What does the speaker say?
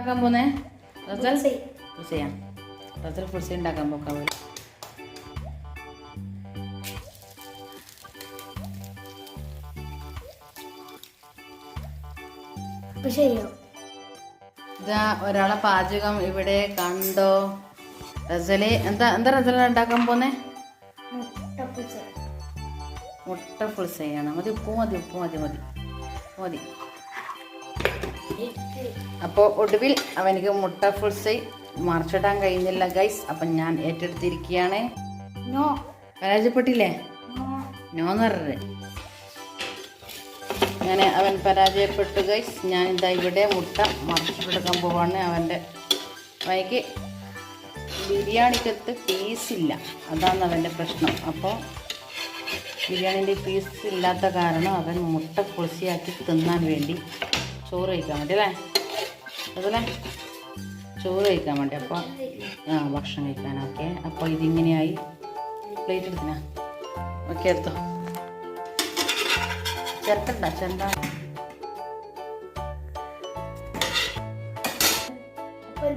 ഉണ്ടാക്കാൻ പോന്നേ? Russell? Russell ഫുൾസൈ ഉണ്ടാക്കാൻ പോക്കാൻ പോലും ഇതാ ഒരാളെ പാചകം ഇവിടെ കണ്ടോ? റസൽ എന്താ എന്താ റസല ഉണ്ടാക്കാൻ പോന്നേ? മുട്ട പുളിസയാണ് മതി ഉപ്പ് മതി ഉപ്പ് മതി മതി മതി. അപ്പോൾ ഒടുവിൽ അവനിക്ക് മുട്ട ഫുൾസൈ മറിച്ചിടാൻ കഴിയുന്നില്ല ഗൈസ് അപ്പം ഞാൻ ഏറ്റെടുത്തിരിക്കുകയാണ്. നോ. പരാജയപ്പെട്ടില്ലേ? നോ. എന്ന് പറഞ്ഞത്. അങ്ങനെ അവൻ പരാജയപ്പെട്ടു ഗൈസ് ഞാൻ ഇതാ ഇവിടെ മുട്ട മറിച്ചിട്ടെടുക്കാൻ പോവാണ്. അവന്റെ വൈകി ബിരിയാണിക്കത്ത് പീസില്ല അതാണ് അവന്റെ പ്രശ്നം. അപ്പോൾ ബിരിയാണിന്റെ പീസ് ഇല്ലാത്ത കാരണം അവൻ മുട്ട പൊളിച്ചിയാക്കി തിന്നാൻ വേണ്ടി ചോറ് കഴിക്കാൻ വേണ്ടി അല്ലേ? അതല്ലേ? ചോറ് കഴിക്കാൻ വേണ്ടി. അപ്പോൾ ആ ഭക്ഷണം കഴിക്കാൻ ഓക്കെ. അപ്പോൾ ഇതിങ്ങനെയായി. പ്ലേറ്റ് എടുത്തിനാ? ഓക്കെ എടുത്തോ. ചേർക്കണ്ട ചെണ്ട അപ്പൊ